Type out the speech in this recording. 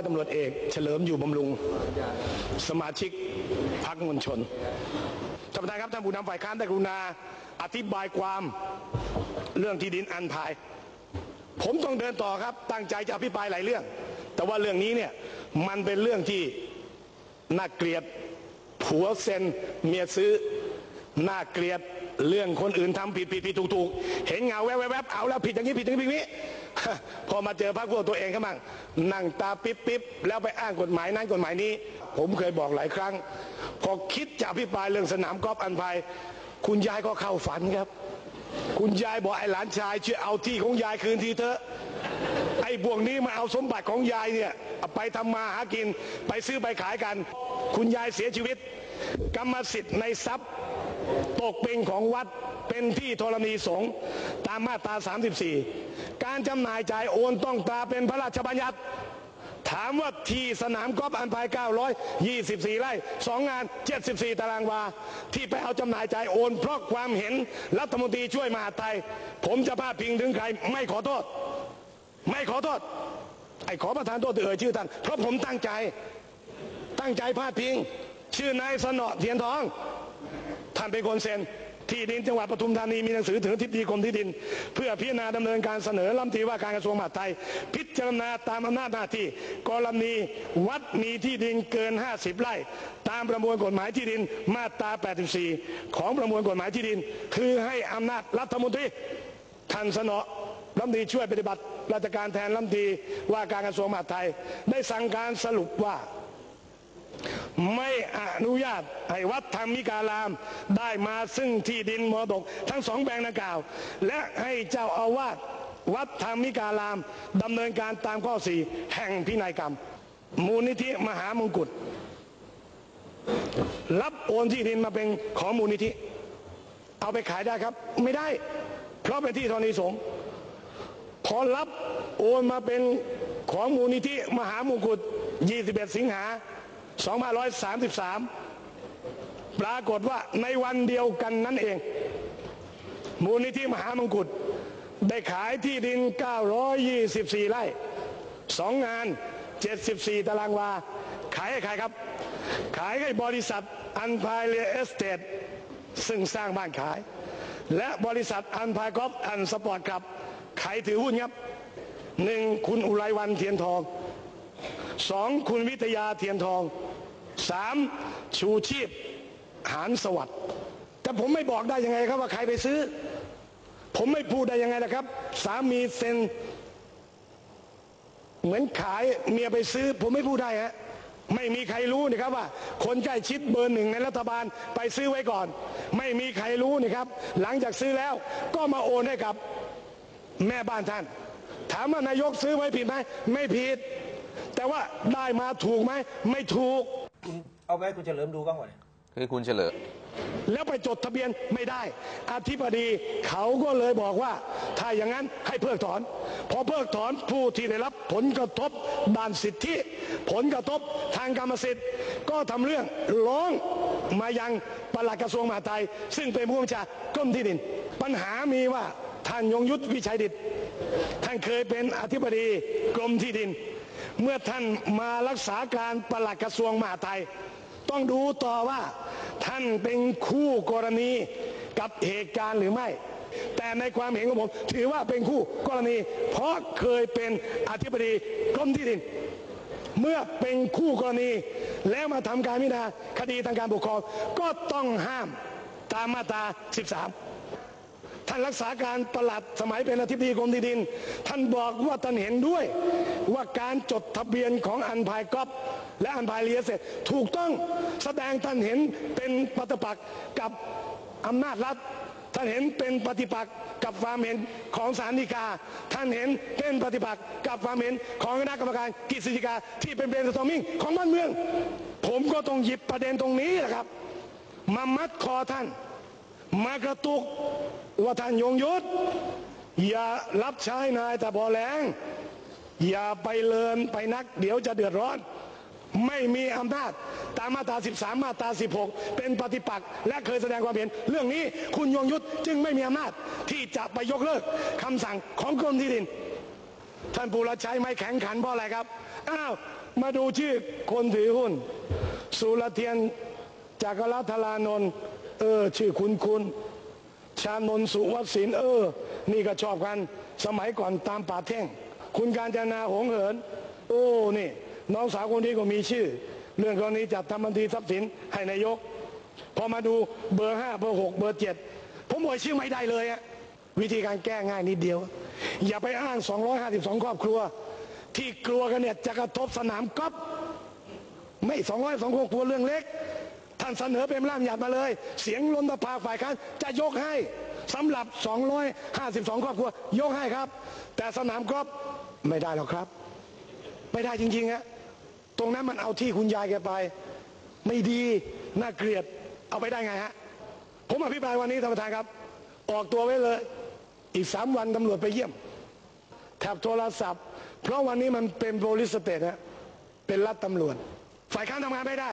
อยตำรวจเอก เฉลิมอยู่บำรุง สมาชิกพรรคมวลชนท่านประธานครับท่านผู้นำฝ่ายค้านได้กรุณา อธิบายความเรื่องที่ดินอันพาย ผมต้องเดินต่อครับ ตั้งใจจะอภิปรายหลายเรื่อง แต่ว่าเรื่องนี้เนี่ยมันเป็นเรื่องที่น่าเกลียดผัวเซ็นเมียซื้อน่าเกลียด เรื่องคนอื่นทำผิดผิดผิดถูกถูกเห็นเงาแวบแวบแวบเอาแล้วผิดอย่างนี้ผิดอย่างนี้ผิดอย่างนี้ พอมาเจอพรรคพวกตัวเองขามั่งนั่งตาปิ๊บปิ๊บแล้วไปอ้างกฎหมายนั้นกฎหมายนี้ ผมเคยบอกหลายครั้ง พอคิดจะอภิปรายเรื่องสนามกอล์ฟอันภัย คุณยายก็เข้าฝันครับ คุณยายบอกไอ้หลานชายช่วยเอาที่ของยายคืนทีเถอะไอ้พวกนี้มาเอาสมบัติของยายเนี่ยไปทำมาหากินไปซื้อไปขายกัน คุณยายเสียชีวิต กรรมสิทธิ์ในทรัพย์ ตกเป็นของวัดเป็นที่ธรณีสงฆ์ตามมาตรา 34 การจำหน่ายจ่ายโอนต้องตราเป็นพระราชบัญญัติ ถามว่าที่สนามกอล์ฟอันภาย 924 ไร่2งาน 74 ตารางวา ที่ไปเอาจำหน่ายจ่ายโอน เพราะความเห็นรัฐมนตรีช่วยมหาดไทย ผมจะพาดพิงถึงใครไม่ขอโทษ ไม่ขอโทษ ไอ้ขอประทานโทษเอ่ยชื่อท่านเพราะผมตั้งใจ ตั้งใจพาดพิง ชื่อนายสนอเทียนทอง ท่านเป็นคนเซ็นที่ดินจังหวัดปทุมธานีมีหนังสือถึงทิบดีกรมที่ดิน เพื่อพิจารณาดำเนินการเสนอรัฐมนตรีว่าการกระทรวงมหาดไทย พิจารณาตามอำนาจหน้าที่ กรณีวัดมีที่ดินเกิน 50 ไร่ ตามประมวลกฎหมายที่ดินมาตรา 84 ของประมวลกฎหมายที่ดิน คือให้อำนาจรัฐมนตรีท่านสนอรัฐมนตรีช่วยปฏิบัติราชการแทนรัฐมนตรีว่าการกระทรวงมหาดไทย ได้สั่งการสรุปว่า ไม่อนุญาตให้วัดธรรมิการาม ได้มาซึ่งที่ดินมรดกทั้งสองแปลงดังกล่าว และให้เจ้าอาวาสวัดธรรมิการามดำเนินการตามข้อสี่แห่งพินัยกรรม มูลนิธิมหามงกุฎรับโอนที่ดินมาเป็นของมูลนิธิ เอาไปขายได้ครับ ไม่ได้ เพราะเป็นที่ธรณีสงฆ์พอรับโอนมาเป็นของมูลนิธิมหามงกุฎ 21 สิงหา 2533 ปรากฏว่าในวันเดียวกันนั้นเอง มูลนิธิมหามงกุฎได้ขายที่ดิน 924 ไร่สองงาน 74 ตารางวา ขายให้ใครครับ ขายให้บริษัทอันพายเรียเอสเตทซึ่งสร้างบ้านขาย และบริษัทอันพายกอล์ฟอันสปอร์ตครับ ใครถือหุ้นครับหนึ่งคุณอุไรวันเทียนทอง สองคุณวิทยาเทียนทองสามชูชีพหานสวัสดิ์แต่ผมไม่บอกได้ยังไงครับว่าใครไปซื้อ ผมไม่พูดได้ยังไงนะครับ สามีเซ็น เหมือนขายเมียไปซื้อ ผมไม่พูดได้ฮะไม่มีใครรู้นี่ครับว่า คนใกล้ชิดเบอร์หนึ่งในรัฐบาลไปซื้อไว้ก่อน ไม่มีใครรู้นี่ครับ หลังจากซื้อแล้วก็มาโอนให้กับแม่บ้านท่าน ถามว่านายกซื้อไว้ผิดไหมไม่ผิด แต่ว่าได้มาถูกไหม ไม่ถูกคุณเอาไปให้คุณเฉลิมดูบ้างวะเนี่ยคือคุณเฉลิมแล้วไปจดทะเบียนไม่ได้ อธิบดีเขาก็เลยบอกว่า ถ้าอย่างนั้นให้เพิกถอน พอเพิกถอนผู้ที่ได้รับผลกระทบด้านสิทธิ ผลกระทบทางกรรมสิทธิ์ ก็ทำเรื่องร้องมายังปลัดกระทรวงมหาดไทย ซึ่งเป็นผู้บัญชากรมที่ดิน ปัญหามีว่าท่านยงยุทธวิชัยดิตท่านเคยเป็นอธิบดีกรมที่ดิน เมื่อท่านมารักษาการปลัดกระทรวงมหาดไทย ต้องดูต่อว่าท่านเป็นคู่กรณีกับเหตุการณ์หรือไม่ แต่ในความเห็นของผม ถือว่าเป็นคู่กรณี เพราะเคยเป็นอธิบดีกรมที่ดิน เมื่อเป็นคู่กรณี แล้วมาทำการพิจารณาคดีทางการปกครองก็ต้องห้ามตามมาตรา 13 ท่านรักษาการประหลัดสมัยเป็นอธิบดีกรมที่ดิน ท่านบอกว่าท่านเห็นด้วย ว่าการจดทะเบียนของอันพายกอฟและอันพายเรียเสร็จถูกต้องแสดงท่านเห็นเป็นปฏิปักษ์กับอำนาจรัฐท่านเห็นเป็นปฏิปักษ์กับความเห็นของศาลฎีกา ท่านเห็นเป็นปฏิปักษ์กับความเห็นของคณะกรรมการกฤษฎีกาที่เป็นเบนสตอมมิ่งของบ้านเมือง ผมก็ต้องหยิบประเด็นตรงนี้แหละครับ มามัดคอท่าน มากระตุก ว่าท่านยงยุทธอย่ารับใช้นายแต่พอแรงอย่าไปเลินไปนัก เดี๋ยวจะเดือดร้อน ไม่มีอำนาจตามมาตรา 13 มาตรา 16 เป็นปฏิปักษ์และเคยแสดงความเห็น เรื่องนี้คุณยงยุทธจึงไม่มีอำนาจที่จะไปยกเลิกคำสั่งของกรมที่ดิน ท่านปูรชัยไม่แข็งขันเพราะอะไรครับ อ้าว มาดูชื่อคนถือหุ้น สุรเทียนจักรรัตลานนท์เออ ชื่อคุณคุณ ชานนสุวัสินเออ นี่ก็ชอบกันสมัยก่อนตามป่าแท่ง คุณการจนาหงเหิน โอ้นี่ น้องสาวคนนี้ก็มีชื่อ เรื่องกรณีจัดทำบัญชีทรัพย์สินให้นายก พอมาดูเบอร์ห้าเบอร์หกเบอร์เจ็ดผมบอกชื่อไม่ได้เลยอะวิธีการแก้ง่ายนิดเดียว อย่าไปอ้าง 252 ครอบครัว ที่กลัวกันเนี่ยจะกระทบสนามกอล์ฟไม่202ครอบครัวเรื่องเล็ก ท่านเสนอเป็นร่างหยัดมาเลย เสียงลนตภาฝ่ายค้านจะยกให้สำหรับ 252 ครอบครัวยกให้ครับ แต่สนามกอล์ฟไม่ได้หรอกครับ ไม่ได้จริงๆฮะตรงนั้นมันเอาที่คุณยายแกไป ไม่ดีน่าเกลียดเอาไปได้ไงฮะผมอภิปรายวันนี้ท่านประธานครับ ออกตัวไว้เลย อีกสามวันตำรวจไปเยี่ยมแถบโทรศัพท์ เพราะวันนี้มันเป็นโพลิสเตทฮะเป็นรัฐตำรวจ ฝ่ายค้านทำงานไม่ได้